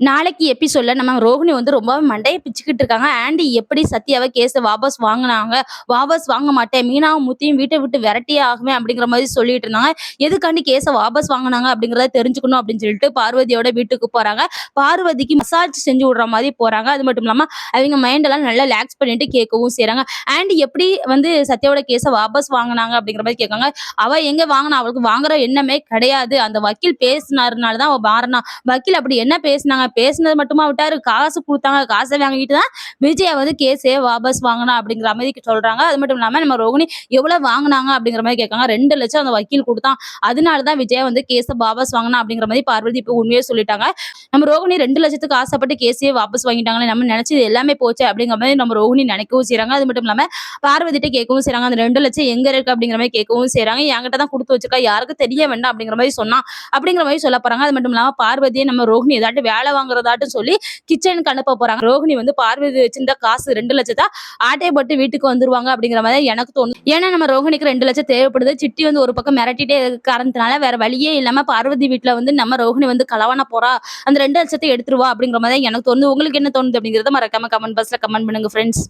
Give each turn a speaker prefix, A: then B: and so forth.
A: நாளைக்கு எபிசோட்ல நம்ம ரோஹிணி வந்து ரொம்ப மண்டையை பிச்சுக்கிட்டு இருக்காங்க. ஆண்டி எப்படி சத்யாவை கேஸை வாபஸ் வாங்குனாங்க? வாபஸ் வாங்க மாட்டேன். மீனாவும் முத்தியும் வீட்டை விட்டு விரட்டியே ஆகுமே அப்படிங்கிற மாதிரி சொல்லிட்டு இருந்தாங்க. எதுக்காண்டி கேஸை வாபஸ் வாங்கினாங்க அப்படிங்கிறத தெரிஞ்சுக்கணும் அப்படின்னு சொல்லிட்டு பார்வதியோட வீட்டுக்கு போறாங்க. பார்வதிக்கு மசாஜ் செஞ்சு விடுற மாதிரி போறாங்க. அது மட்டும் இல்லாம அவங்க மைண்ட் எல்லாம் நல்லா ரிலாக்ஸ் பண்ணிட்டு கேட்கவும் செய்யறாங்க ஆண்டி எப்படி வந்து சத்யாவோட கேஸை வாபஸ் வாங்கினாங்க அப்படிங்கிற மாதிரி கேட்காங்க. அவ எங்க வாங்கினா? அவளுக்கு வாங்குற எண்ணமே கிடையாது. அந்த வக்கீல் பேசினாருனால தான் அவ மாறினா. வக்கீல் அப்படி என்ன பேசினாங்க பேசினது மட்டுமா விட்டாரு? காசு கொடுத்தாங்க. காசை வாங்கிட்டு தான் விஜய் வந்து கேஸே வாபஸ் வாங்கினா அப்படிங்கிற மாதிரி சொல்றாங்க. அது மட்டும் இல்லாம நம்ம ரோகிணி எவ்வளவு வாங்கினாங்க அப்படிங்கிற மாதிரி கேட்காங்க. ரெண்டு லட்சம் அந்த வக்கீல் கொடுத்தான். அதனால தான் வந்து கேஸை வாபஸ் வாங்கினா அப்படிங்கிற மாதிரி பார்வதி இப்போ உண்மையே சொல்லிட்டாங்க. நம்ம ரோகிணி ரெண்டு லட்சத்துக்கு ஆசைப்பட்டு கேஸையே வாபஸ் வாங்கிட்டாங்களே நம்ம நினைச்சது எல்லாமே போச்சு அப்படிங்கிற மாதிரி நம்ம ரோகிணி நினைக்கவும் செய்யறாங்க அது மட்டும் இல்லாம பார்வதிட்ட கேட்கவும் செய்யறாங்க அந்த ரெண்டு லட்சம் எங்க இருக்கு அப்படிங்கிற மாதிரி கேட்கவும் செய்யறாங்க என்கிட்ட தான் கொடுத்து வச்சிருக்கா. யாருக்கும் தெரிய வேண்டாம் அப்படிங்கிற மாதிரி சொன்னா அப்படிங்கிற மாதிரி சொல்ல போறாங்க. அது மட்டும் இல்லாம பார்வதியை நம்ம ரோகிணி ஏதாட்டு வேலை வாங்குறதாட்டும் சொல்லி கிச்சனுக்கு அனுப்ப போறாங்க. ரோகிணி வந்து பார்வதி வச்சிருந்த காசு ரெண்டு லட்சத்தா ஆட்டை போட்டு வீட்டுக்கு வந்துருவாங்க அப்படிங்கிற மாதிரி எனக்கு தோணும். ஏன்னா நம்ம ரோஹிணிக்கு ரெண்டு லட்சம் தேவைப்படுது. சிட்டி வந்து ஒரு பக்கம் மிரட்டிட்டே இருக்க காரணத்தினால வேற வழியே இல்லாம பார்வதி வீட்டுல வந்து நம்ம ரோஹிணி வந்து கலவான போறா. அந்த ரெண்டு லட்சத்தை எடுத்துருவா அப்படிங்கிற மாதிரி எனக்கு தோணுது. உங்களுக்கு என்ன தோணுது அப்படிங்கறத மறக்காம கமெண்ட் பாக்ஸ்ல கமெண்ட் பண்ணுங்க ஃப்ரெண்ட்ஸ்